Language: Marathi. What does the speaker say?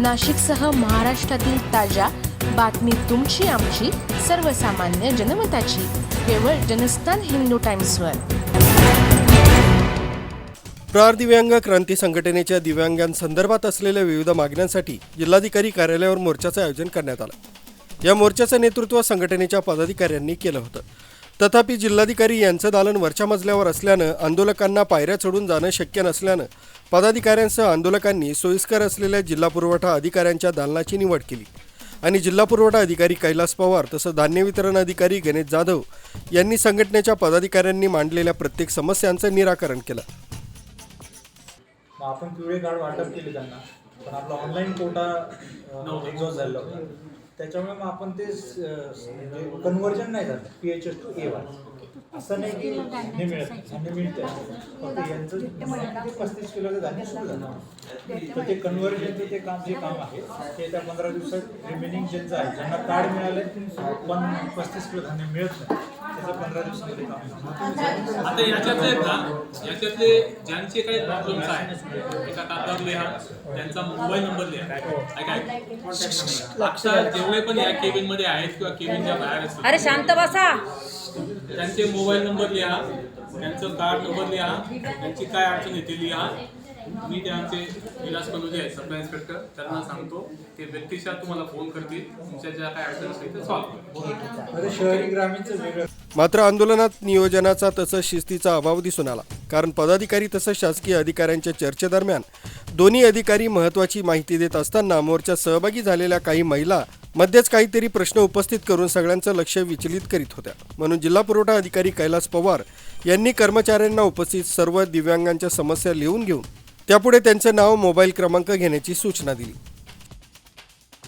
नाशिकसह महाराष्ट्रातील ताज्या बातमी तुमची आमची सर्वसामान्य जनमताची. केवळ जनस्थान हिंदू टाइम्सवर. प्रहार दिव्यांग क्रांती संघटनेच्या दिव्यांगांसंदर्भात असलेल्या विविध मागण्यांसाठी जिल्हाधिकारी कार्यालयावर मोर्चाचं आयोजन करण्यात आलं. या मोर्चाचं नेतृत्व संघटनेच्या पदाधिकाऱ्यांनी केलं होतं. तथापि जिल्हाधिकारी यांचं दालन वरच्या मजल्यावर असल्यानं आंदोलकांना पायऱ्या चढून जाणं शक्य नसल्यानं पदाधिकाऱ्यांसह आंदोलकांनी सोयीस्कर असलेल्या जिल्हा पुरवठा अधिकाऱ्यांच्या दालनाची निवड केली. आणि जिल्हा पुरवठा अधिकारी कैलास पवार तसं धान्य वितरण अधिकारी गणेश जाधव यांनी संघटनेच्या पदाधिकाऱ्यांनी मांडलेल्या प्रत्येक समस्यांचं निराकरण केलं. आपण पिवळे कार्ड वाटप केले त्यांना. पण आपला ऑनलाईन कोटा एक्झॉस्ट झालेला होता. त्याच्यामुळे मग आपण ते कन्वर्जन नाही झालं P H S to A Y असं नाही की धान्य मिळत. नाही. धान्य मिळतं फक्त यांचं ते पस्तीस किलोचं धान्य सुरू झालं. तर ते कन्वर्जनचं ते काम जे काम आहे ते त्या पंधरा दिवसात रिमेनिंग ज्यांचं आहे ज्यांना कार्ड मिळाले पण पस्तीस किलो धान्य मिळत नाही. त्याचं पंधरा दिवसामध्ये काम होतं. आता याच्यातले याच्यातले ज्यांचे काही प्रॉब्लेम्स आहेत एका कागदावर लिहा त्यांचा मोबाईल नंबर लिहा. ऐका आता जेवढे पण या केबिनमध्ये आहेत किंवा केबिनच्या बाहेर असतात अरे शांत बसा. त्यांचे मोबाईल नंबर लिहा त्यांचं कार्ड नंबर लिहा त्यांची काय अडचण येते लिहा. मी ते आमचे विलास कलोजे आहेत सप्लाय इन्स्पेक्टर. त्यांना सांगतो ते व्यक्तिशः तुम्हाला फोन करतील तुमच्या ज्या काय अडचण असतील ते सॉल्व्ह मात्र आंदोलनात नियोजनाचा तसंच शिस्तीचा अभाव दिसून आला. कारण पदाधिकारी तसंच शासकीय अधिकाऱ्यांच्या चर्चेदरम्यान दोन्ही अधिकारी महत्त्वाची माहिती देत असताना मोर्चात सहभागी झालेल्या काही महिला मध्येच काहीतरी प्रश्न उपस्थित करून सगळ्यांचं लक्ष विचलित करीत होत्या. म्हणून जिल्हा पुरवठा अधिकारी कैलास पवार यांनी कर्मचाऱ्यांना उपस्थित सर्व दिव्यांगांच्या समस्या लिहून घेऊन त्यापुढे त्यांचं नाव मोबाईल क्रमांक घेण्याची सूचना दिली.